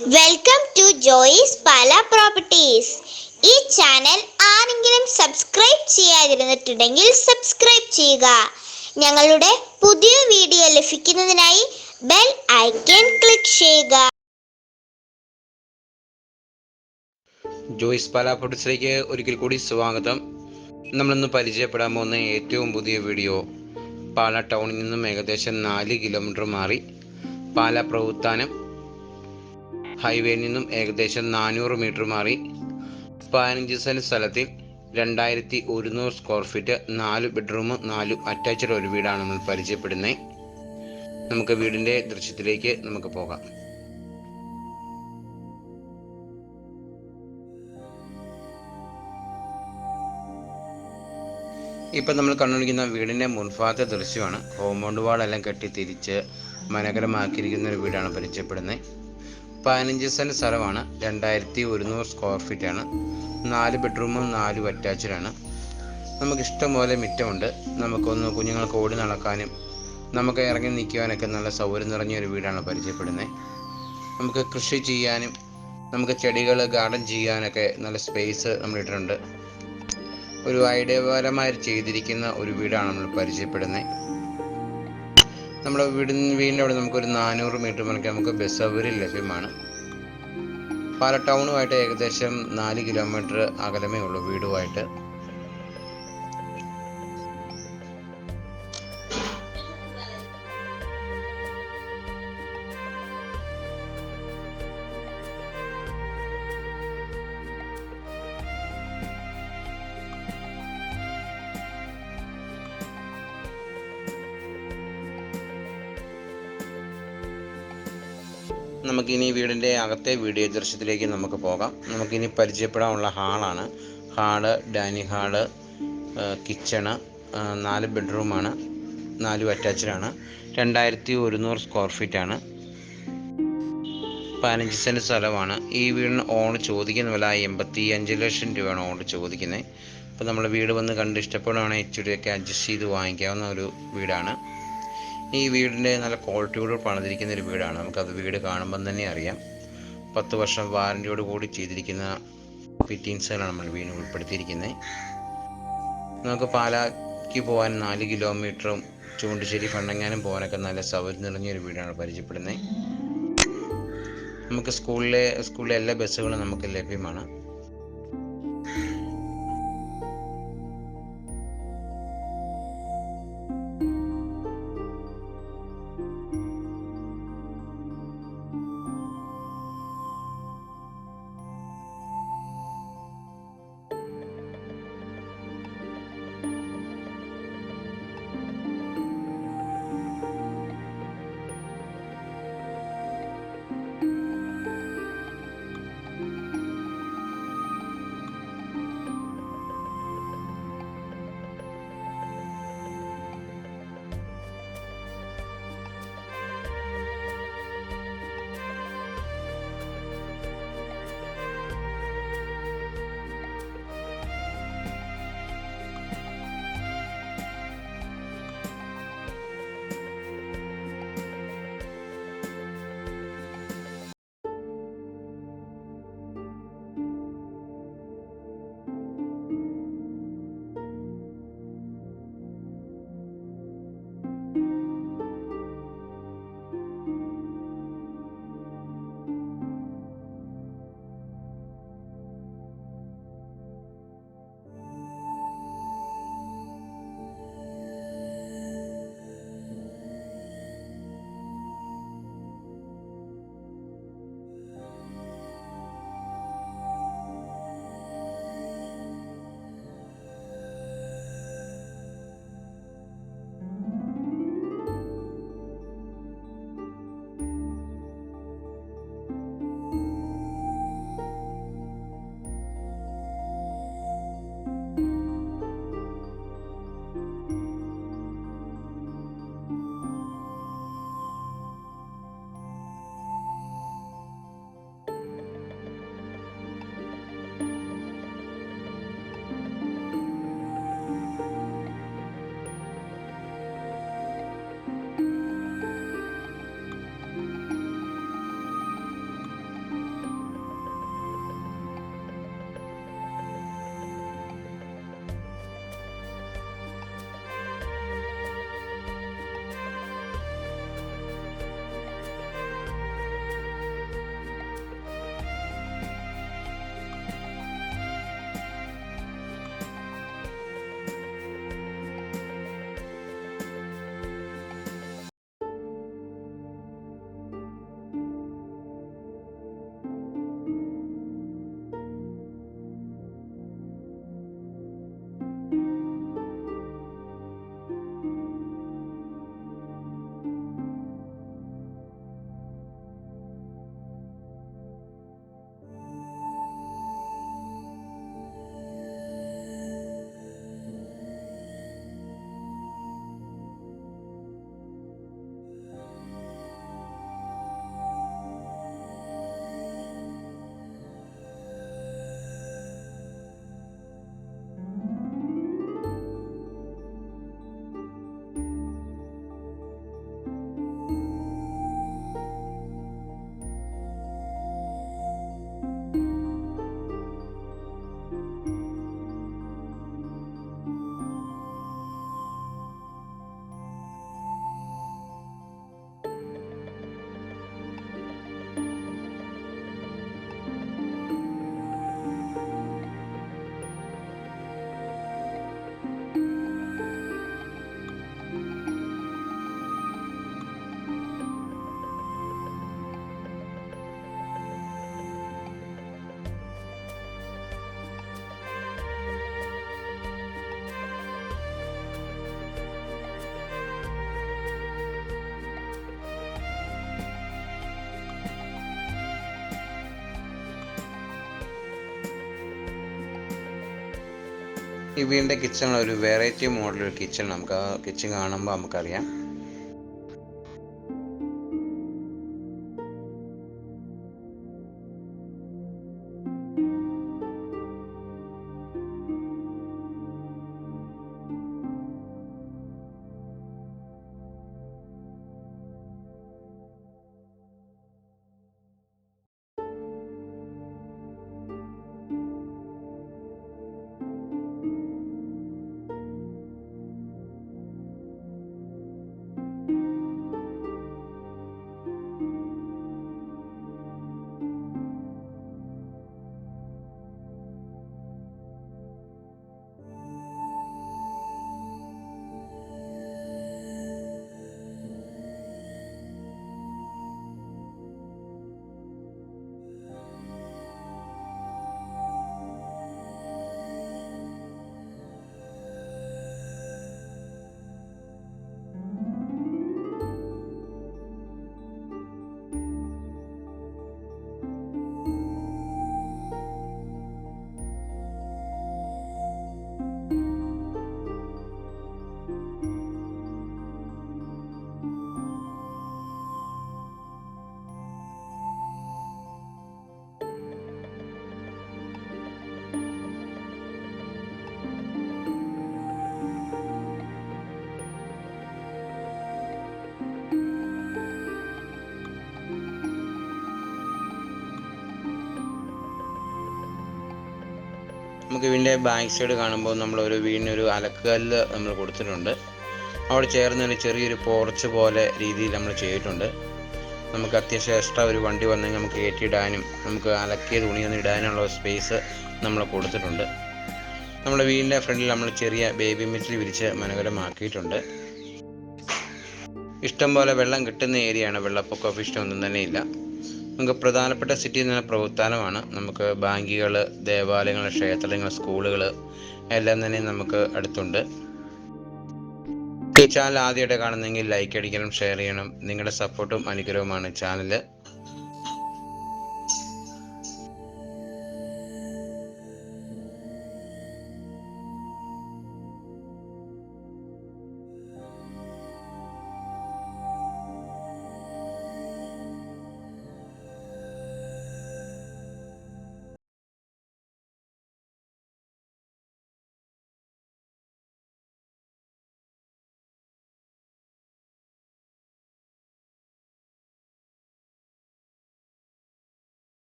Welcome to Joy's Pala properties ഈ channel ആരെങ്കിലും subscribe ചെയ്യാതിരുന്നിട്ടുണ്ടെങ്കിൽ സബ്സ്ക്രൈബ് ചെയ്യുക. ഞങ്ങളുടെ പുതിയ വീഡിയോ ലഭിക്കുന്നതിനായി ബെൽ ഐക്കൺ ക്ലിക്ക് ചെയ്യുക. ജോയിസ് പാലാപ്പൊട്ടിസിലേക്ക് ഒരിക്കൽ കൂടി സ്വാഗതം. നമ്മളിന്ന് പരിചയപ്പെടാൻ പോകുന്ന ഏറ്റവും പുതിയ വീഡിയോ പാല ടൗണിൽ നിന്നും ഏകദേശം നാല് കിലോമീറ്റർ മാറി. പാല പ്രവുത്താനം ഹൈവേയിൽ നിന്നും ഏകദേശം നാനൂറ് മീറ്റർ മാറി പതിനഞ്ച് സെന്റ് സ്ഥലത്തിൽ രണ്ടായിരത്തി ഒരുന്നൂറ് സ്ക്വയർ ഫീറ്റ് നാല് ബെഡ്റൂം നാല് അറ്റാച്ച്ഡ് ഒരു വീടാണ് നമ്മൾ പരിചയപ്പെടുന്നത് നമുക്ക് വീടിന്റെ ദൃശ്യത്തിലേക്ക് നമുക്ക് പോകാം. ഇപ്പം നമ്മൾ കണ്ടുപിടിക്കുന്ന വീടിന്റെ മുൻഭാഗത്തെ ദൃശ്യമാണ്. കോമ്പൗണ്ട് വാളെല്ലാം കെട്ടി തിരിച്ച് മനോഹരമാക്കിയിരിക്കുന്ന ഒരു വീടാണ് പരിചയപ്പെടുന്നത്. പതിനഞ്ച് സെന്റ് സ്ഥലമാണ്. രണ്ടായിരത്തി ഒരുന്നൂറ് സ്ക്വയർ ഫീറ്റ് ആണ്. നാല് ബെഡ്റൂമും നാലും അറ്റാച്ച്ഡാണ് നമുക്ക് ഇഷ്ടം പോലെ മിറ്റമുണ്ട്. നമുക്കൊന്ന് കുഞ്ഞുങ്ങൾക്ക് ഓടി നടക്കാനും നമുക്ക് ഇറങ്ങി നിൽക്കുവാനൊക്കെ നല്ല സൗകര്യം നിറഞ്ഞ ഒരു വീടാണ് പരിചയപ്പെടുന്നത് നമുക്ക് കൃഷി ചെയ്യാനും നമുക്ക് ചെടികൾ ഗാർഡൻ ചെയ്യാനൊക്കെ നല്ല സ്പേസ് നമ്മൾ ഇട്ടിട്ടുണ്ട്. ഒരു ഐഡിയപരമായി ചെയ്തിരിക്കുന്ന ഒരു വീടാണ് നമ്മൾ പരിചയപ്പെടുന്നത് നമ്മുടെ വീടിന് വീടിന്റെ അവിടെ നമുക്കൊരു നാനൂറ് മീറ്റർ മണിക്ക് നമുക്ക് ബസ് സൗകര്യം ലഭ്യമാണ്. പാല ടൗണുമായിട്ട് ഏകദേശം നാല് കിലോമീറ്റർ അകലമേ ഉള്ളൂ വീടുമായിട്ട്. നമുക്കിനി വീടിന്റെ അകത്തെ വീഡിയോ ദൃശ്യത്തിലേക്ക് നമുക്ക് പോകാം. നമുക്കിനി പരിചയപ്പെടാനുള്ള ഹാളാണ്. ഹാൾ ഡൈനിങ് ഹാൾ കിച്ചണ് നാല് ബെഡ്റൂമാണ് നാലും അറ്റാച്ച്ഡാണ്. രണ്ടായിരത്തി ഒരുന്നൂറ് സ്ക്വയർ ഫീറ്റാണ്. പതിനഞ്ച് സെന്റ് സ്ഥലമാണ്. ഈ വീടിന് ഓൺ ചോദിക്കുന്ന വില എൺപത്തി അഞ്ച് ലക്ഷം രൂപയാണ് ഓൺ ചോദിക്കുന്നത്. അപ്പോൾ നമ്മൾ വീട് വന്ന് കണ്ട് ഇഷ്ടപ്പെടുകയാണെങ്കിൽ ഇച്ചിരിയൊക്കെ അഡ്ജസ്റ്റ് ചെയ്ത് വാങ്ങിക്കാവുന്ന ഒരു വീടാണ്. ഈ വീടിന്റെ നല്ല ക്വാളിറ്റിയോട് പണിതിരിക്കുന്ന ഒരു വീടാണ്. നമുക്കത് വീട് കാണുമ്പം തന്നെ അറിയാം. പത്ത് വർഷം വാറന്റിയോട് കൂടി ചെയ്തിരിക്കുന്ന ഫിറ്റിങ്സുകളാണ് നമ്മൾ വീടിന് ഉൾപ്പെടുത്തിയിരിക്കുന്നത്. നമുക്ക് പാലാക്ക് പോകാൻ നാല് കിലോമീറ്ററും ചൂണ്ടിശ്ശേരി ഫണ്ടങ്ങാനും പോകാനൊക്കെ നല്ല സൗകര്യം നിറഞ്ഞൊരു വീടാണ് പരിചയപ്പെടുന്നത്. നമുക്ക് സ്കൂളിലെ സ്കൂളിലെ എല്ലാ ബസ്സുകളും നമുക്ക് ലഭ്യമാണ്. ഈ വീടിന്റെ കിച്ചൺ ഒരു വെറൈറ്റി മോഡൽ കിച്ചൺ നമുക്ക് ആ കിച്ചൺ കാണുമ്പോൾ നമുക്കറിയാം. നമുക്ക് ഇതിന്റെ ബാക്ക് സൈഡ് കാണുമ്പോൾ നമ്മൾ ഒരു വീടിനൊരു അലക്കുകല്ല് നമ്മൾ കൊടുത്തിട്ടുണ്ട്. അവിടെ ചേർന്ന് ഒരു ചെറിയൊരു പോർച്ച് പോലെ രീതിയിൽ നമ്മൾ ചെയ്തിട്ടുണ്ട്. നമുക്ക് അത്യാവശ്യം എക്സ്ട്രാ ഒരു വണ്ടി വന്നെങ്കിൽ നമുക്ക് കയറ്റിയിടാനും നമുക്ക് അലക്കിയ തുണി ഒന്ന് ഇടാനുള്ള സ്പേസ് നമ്മൾ കൊടുത്തിട്ടുണ്ട്. നമ്മുടെ വീടിന്റെ ഫ്രണ്ടിൽ നമ്മൾ ചെറിയ ബേബി മെറ്റിൽ വിരിച്ച് മനോഹരമാക്കിയിട്ടുണ്ട്. ഇഷ്ടം പോലെ വെള്ളം കിട്ടുന്ന ഏരിയയാണ് വെള്ളപ്പൊക്കം ഇഷ്ടമൊന്നും തന്നെ ഇല്ല. നമുക്ക് പ്രധാനപ്പെട്ട സിറ്റി എന്ന് പറഞ്ഞാൽ പ്രവർത്തനമാണ്. നമുക്ക് ബാങ്കുകൾ ദേവാലയങ്ങൾ ക്ഷേത്രങ്ങൾ സ്കൂളുകൾ എല്ലാം തന്നെ നമുക്ക് അടുത്തുണ്ട്. ഈ ചാനൽ ആദ്യമായിട്ട് കാണുന്നെങ്കിൽ ലൈക്ക് അടിക്കണം ഷെയർ ചെയ്യണം. നിങ്ങളുടെ സപ്പോർട്ടും അനുഗ്രഹവുമാണ് ചാനൽ